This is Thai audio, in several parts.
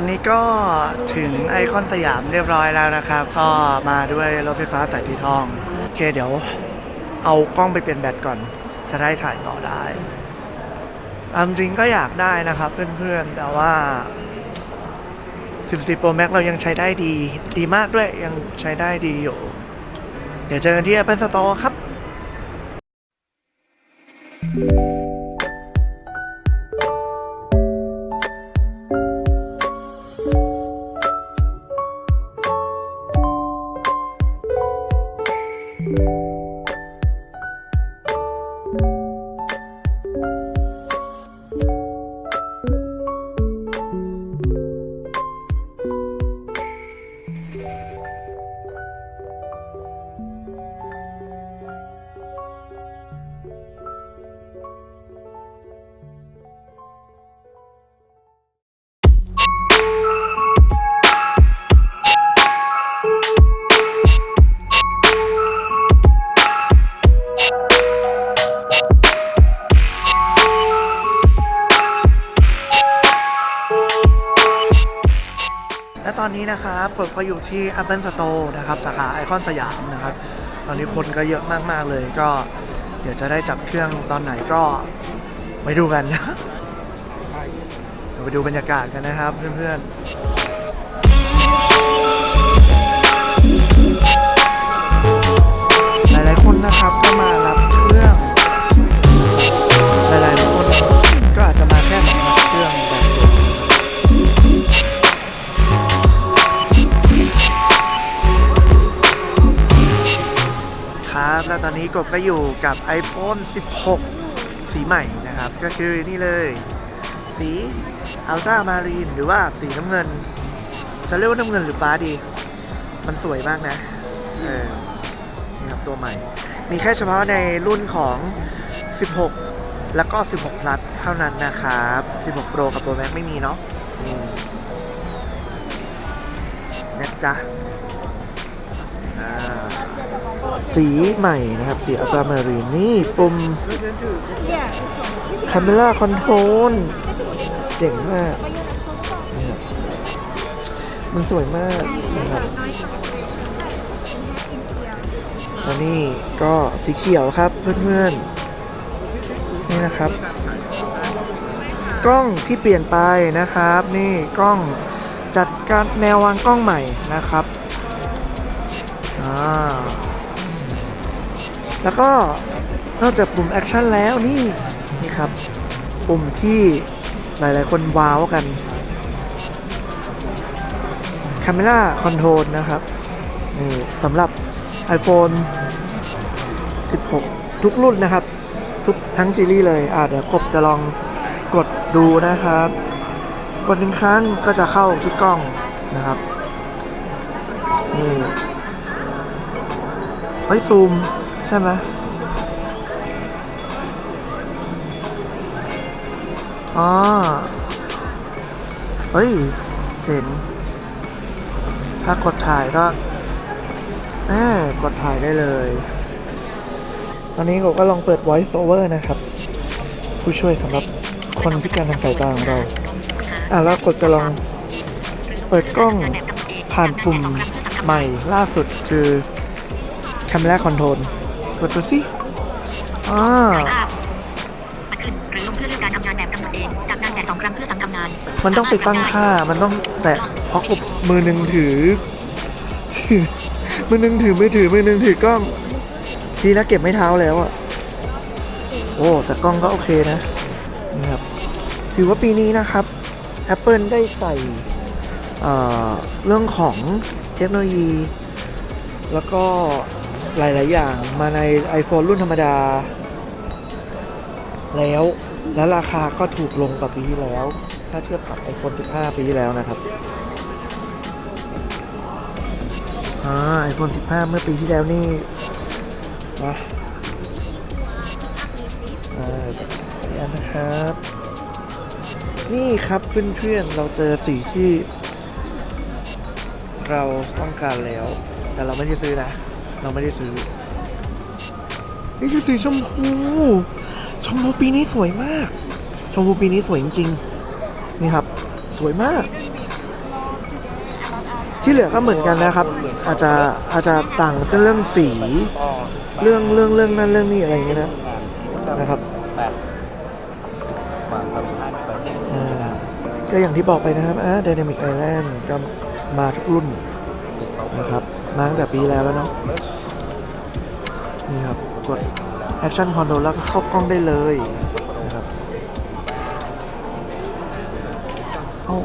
อนนี้ก็ถึงไอคอนสยามเรียบร้อยแล้วนะครับ ก็มาด้วยรถไฟฟ้าสายสีทอง โอเคเดี๋ยวเอากล้องไปเปลี่ยนแบตก่อน จะได้ถ่ายต่อได้อาจริงก็อยากได้นะครับเพื่อนๆ แต่ว่า 14 Pro Max เรายังใช้ได้ดี ดีมากด้วย ยังใช้ได้ดีอยู่ เดี๋ยวเจอกันที่ Apple Store ครับแล อยู่ที่ Apple Store นะครับ สาขาไอคอนสยามนะครับ ตอนนี้คนก็เยอะมาก ๆ เลย ก็เดี๋ยวจะได้จับเครื่องตอนไหนก็ไปดูกันนะเดี๋ยวไปดูบรรยากาศกันนะครับเพื่อนๆหลายๆคนนะครับก็มารับ กบก็อยู่กับ iPhone 16 สีใหม่นะครับ ก็คือนี่เลย สีอัลต้ามารีนหรือว่าสีน้ำเงิน จะเรียกว่าน้ำเงินหรือฟ้าดี มันสวยมากนะ เออ นี่ครับตัวใหม่ มีแค่เฉพาะในรุ่นของ 16 แล้วก็ 16 plus เท่านั้นนะครับ 16 Pro กับ Pro Max ไม่มีเนาะนี่นะจ๊ะอ่า สีใหม่นะครับ สีอัลตรามารีนนี่ปุ่ม Camera Control เจ๋งมากนะครับมันสวยมากนะครับแล้วนี่ก็สีเขียวครับเพื่อนๆ นี่นะครับ กล้องที่เปลี่ยนไปนะครับ นี่กล้องจัดการแนววางกล้องใหม่นะครับ อ่าแล้วก็นอกจากปุ่มแอคชั่นแล้วนี่นี่ครับ ปุ่มที่หลายๆ คนว้าวกัน Camera Control นะครับนี่สำหรับ iPhone 16 ทุกรุ่นนะครับ ทุกทั้งซีรีส์เลย อ่าเดี๋ยวกบจะลองกดดูนะครับ กดหนึ่งครั้งก็จะเข้าที่กล้องนะครับนี่ เฮ้ยซูม ใช่ไหมอ๋อเฮ้ยเจ๋งถ้ากดถ่ายก็แหมกดถ่ายได้เลย ตอนนี้ผมก็ลองเปิด voice over นะครับ ผู้ช่วยสำหรับคนพิการทางสายตาของเรา อะแล้วกดจะลองเปิดกล้องผ่านปุ่มใหม่ล่าสุดคือ Camera Control กดดูสิอ่าภาพมาขึ้นหรือลงเพื่อเลือกการทำงานแบบกำหนดเอง จากนั้นแต่สองครั้งเพื่อสั่งทำงาน มันต้องไปตั้งค่า มันต้องแตะเพราะกบมือหนึ่งถือถือ มือหนึ่งถือมือถือมือหนึ่งถือกล้องทีนะเก็บไม่เท้าแล้วอะโอ้แต่กล้องก็โอเคนะนี่ครับ ถือว่าปีนี้นะครับ Apple ได้ใส่เอ่อเรื่องของเทคโนโลยี แล้วก็ หลาย ๆ อย่างมาใน iPhone รุ่นธรรมดา แล้วแล้วราคาก็ถูกลงกว่าปีที่แล้ว ถ้าเทียบกับ iPhone 15 ปีที่แล้วนะครับอ่า iPhone 15 เมื่อปีที่แล้วนี่นะอ่าเดี๋ยวนะครับ นี่ครับเพื่อน ๆ เราเจอสีที่ เราต้องการแล้ว แต่เราไม่ได้ซื้อนะ เราไม่ได้ซื้อ นี่คือสีชมพู ชมพูปีนี้สวยมาก ชมพูปีนี้สวยจริงๆ นี่ครับ สวยมาก ที่เหลือก็เหมือนกันนะครับ อาจจะอาจจะต่างกันเรื่องสี เรื่องเรื่องเรื่องนั้นเรื่องนี้อะไรอย่างเงี้ยนะนะครับอ่าก็อย่างที่บอกไปนะครับอ่า Dynamic Island ก็มาทุกรุ่นนะครับ มาตั้งแต่ปีแล้วแล้วเนาะนี่ครับ กด Action Control แล้วก็เข้ากล้องได้เลยนะครับเอ้า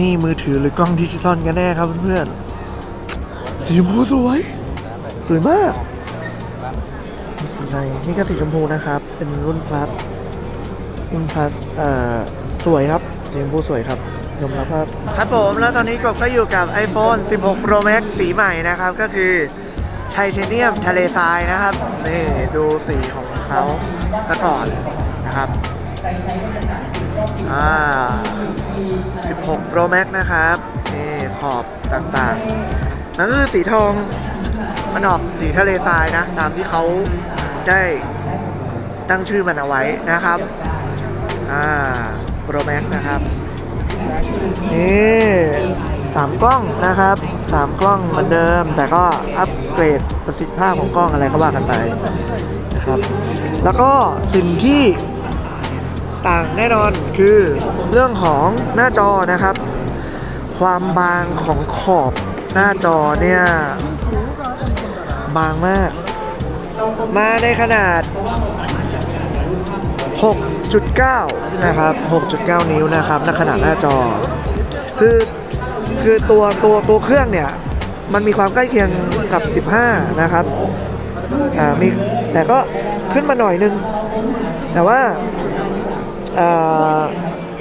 นี่มือถือหรือกล้องดิจิตอลกันแน่ครับเพื่อนๆ สีชมพูสวย สวยมากมีสีในนี่ก็สีชมพูนะครับ เป็นรุ่น plus รุ่น plus เอ่อ สวยครับสีชมพูสวยครับ ยอมรับว่าครับผมแล้วตอนนี้กบก็อยู่กับ iPhone 16 Pro Max สีใหม่นะครับ ก็คือไทเทเนียมทะเลทรายนะครับ นี่ดูสีของเขาซะก่อนนะครับอ่า16 Pro Max นะครับนี่ขอบต่างๆนั่นก็คือสีทองมันออกสีทะเลทรายนะ ตามที่เขาได้ตั้งชื่อมันเอาไว้นะครับอ่า Pro Max นะครับ นี่สามกล้องนะครับสามกล้องเหมือนเดิม แต่ก็อัปเกรดประสิทธิภาพของกล้องอะไรก็ว่ากันไปนะครับ แล้วก็สิ่งที่ต่างแน่นอนคือเรื่องของหน้าจอนะครับ ความบางของขอบหน้าจอเนี่ยบางมาก มาในขนาด 6.9 นะครับ 6.9 นิ้วนะครับในขนาดหน้าจอ คือคือตัวตัวตัวเครื่องเนี่ย มันมีความใกล้เคียงกับ 15 นะครับอ่ามีแต่ก็ขึ้นมาหน่อยนึง แต่ว่าอ่า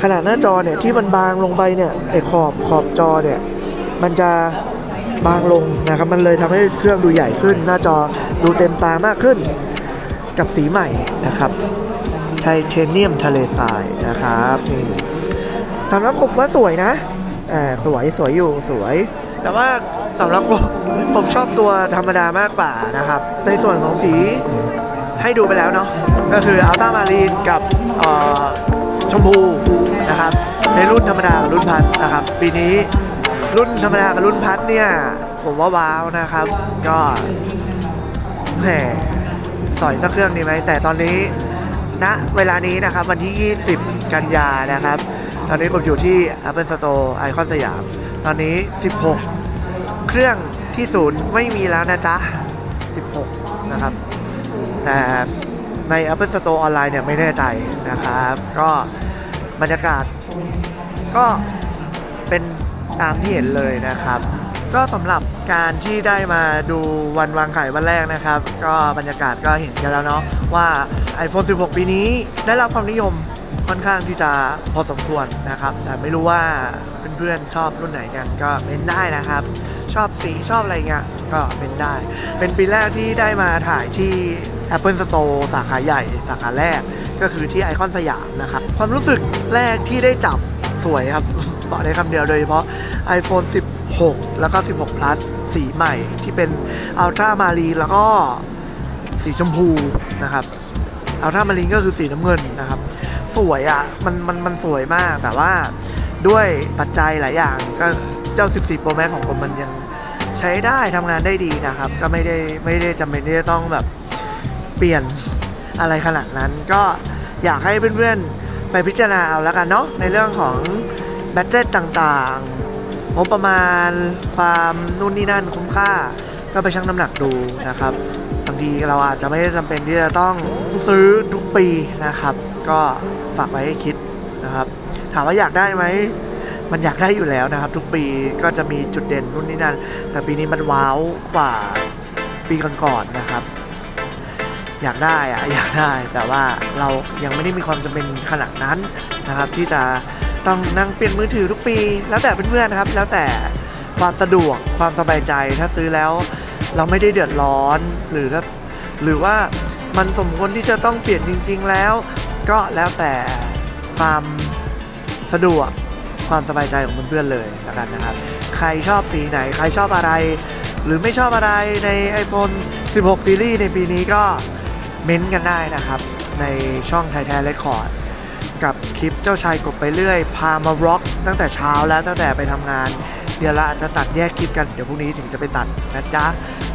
ขนาดหน้าจอเนี่ยที่มันบางลงไปเนี่ยไอ้ขอบขอบจอเนี่ยมันจะบางลงนะครับมันเลยทำให้เครื่องดูใหญ่ขึ้น หน้าจอดูเต็มตามากขึ้นกับสีใหม่นะครับ ไทเทเนียมทะเลทรายนะครับนี่สำหรับผมว่าสวยนะอ่าสวยสวยอยู่สวย แต่ว่าสำหรับผมผมชอบตัวธรรมดามากกว่านะครับ ในส่วนของสีให้ดูไปแล้วเนาะก็คืออัลต้ามารีนกับชมพูนะครับ ในรุ่นธรรมดากับรุ่นพัสนะครับ ปีนี้รุ่นธรรมดากับรุ่นพัสเนี่ย ผมว่าว้าวนะครับ ก็แหมสอยสักเครื่องดีไหมแต่ตอนนี้ ณเวลานี้นะครับวันที่ 20 กันยานะครับ ตอนนี้ผมอยู่ที่ Apple Store ไอคอนสยาม ตอนนี้ 16 เครื่องที่ศูนย์ไม่มีแล้วนะจ๊ะ 16 นะครับ แต่ใน Apple Store ออนไลน์เนี่ยไม่แน่ใจนะครับ ก็บรรยากาศก็เป็นตามที่เห็นเลยนะครับ ก็สำหรับการที่ได้มาดูวันวางขายวันแรกนะครับ ก็บรรยากาศก็เห็นกันแล้วเนาะว่า iPhone 16 ปีนี้ได้รับความนิยมค่อนข้างที่จะพอสมควรนะครับ แต่ไม่รู้ว่าเพื่อนๆชอบรุ่นไหนกันก็เม้นได้นะครับ ชอบสีชอบอะไรเงี้ยก็เม้นได้ เป็นปีแรกที่ได้มาถ่ายที่ Apple Store สาขาใหญ่สาขาแรก ก็คือที่ไอคอนสยามนะครับ ความรู้สึกแรกที่ได้จับสวยครับ บอกได้คำเดียวโดยเฉพาะ iPhone 16 แล้วก็ 16 plus สีใหม่ที่เป็น Ultra Marine แล้วก็สีชมพูนะครับ Ultra Marine ก็คือสีน้ำเงินนะครับ สวยอะ่ะมันมันมันสวยมากแต่ว่าด้วยปัจจัยหลายอย่างก็เจ้า 14 Pro Max ของผมมันยังใช้ได้ทำงานได้ดีนะครับ ก็ไม่ได้ไม่ได้จำเป็นที่จะต้องแบบเปลี่ยนอะไรขนาดนั้นก็ อยากให้เพื่อนๆ ไปพิจารณาเอาแล้วกันเนาะในเรื่องของแบตเจ็ตต่างๆงบประมาณความนู่นนี่นั่นคุ้มค่า ก็ไปชั่งน้ำหนักดูนะครับบางทีเราอาจจะไม่ได้จำเป็นที่จะต้องซื้อทุกปีนะครับ ก็ฝากไว้ให้คิดนะครับ ถามว่าอยากได้ไหมมันอยากได้อยู่แล้วนะครับ ทุกปีก็จะมีจุดเด่นนู่นนี่นั่น แต่ปีนี้มันว้าวกว่าปีก่อนๆนะครับ อยากได้อะอยากได้แต่ว่าเรายังไม่ได้มีความจำเป็นขนาดนั้นนะครับ ที่จะต้องนั่งเปลี่ยนมือถือทุกปี แล้วแต่เพื่อนๆนะครับ แล้วแต่ความสะดวกความสบายใจถ้าซื้อแล้วเราไม่ได้เดือดร้อนหรือถ้าหรือว่ามันสมควรที่จะต้องเปลี่ยนจริง ๆ แล้ว ก็แล้วแต่ความสะดวกความสบายใจของเพื่อนๆเลยแล้วกันนะครับ ใครชอบสีไหน ใครชอบอะไร หรือไม่ชอบอะไรใน iPhone 16ซีรีส์ในปีนี้ก็ เม้นกันได้นะครับ ในช่องไทยแท้เรคคอร์ดกับคลิปเจ้าชายกบไปเรื่อย พามาร็อก ตั้งแต่เช้าแล้วตั้งแต่ไปทำงาน เดี๋ยวเราอาจจะตัดแยกคลิปกันเดี๋ยวพรุ่งนี้ถึงจะไปตัดนะจ๊ะ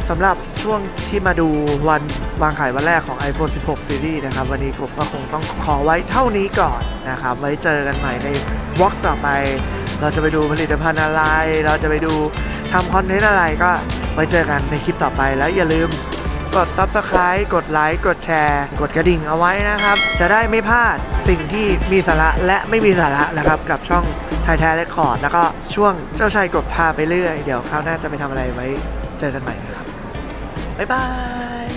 สำหรับช่วงที่มาดูวันวางขายวันแรกของ iPhone 16 Series นะครับ วันนี้ผมก็คงต้องขอไว้เท่านี้ก่อนนะครับ ไว้เจอกันใหม่ในวอล์กต่อไป เราจะไปดูผลิตภัณฑ์อะไร เราจะไปดูทำคอนเทนต์อะไรก็ไว้เจอกันในคลิปต่อไปแล้วอย่าลืม กด Subscribe กดไลค์ กดแชร์ กดกระดิ่งเอาไว้นะครับ จะได้ไม่พลาดสิ่งที่มีสาระและไม่มีสาระนะครับ กับช่องไทยแท้เรคคอร์ดแล้วก็ช่วงเจ้าชายกดพาไปเรื่อย เดี๋ยวคราวหน้าจะไปทำอะไรไว้เจอกันใหม่นะครับ บ๊ายบาย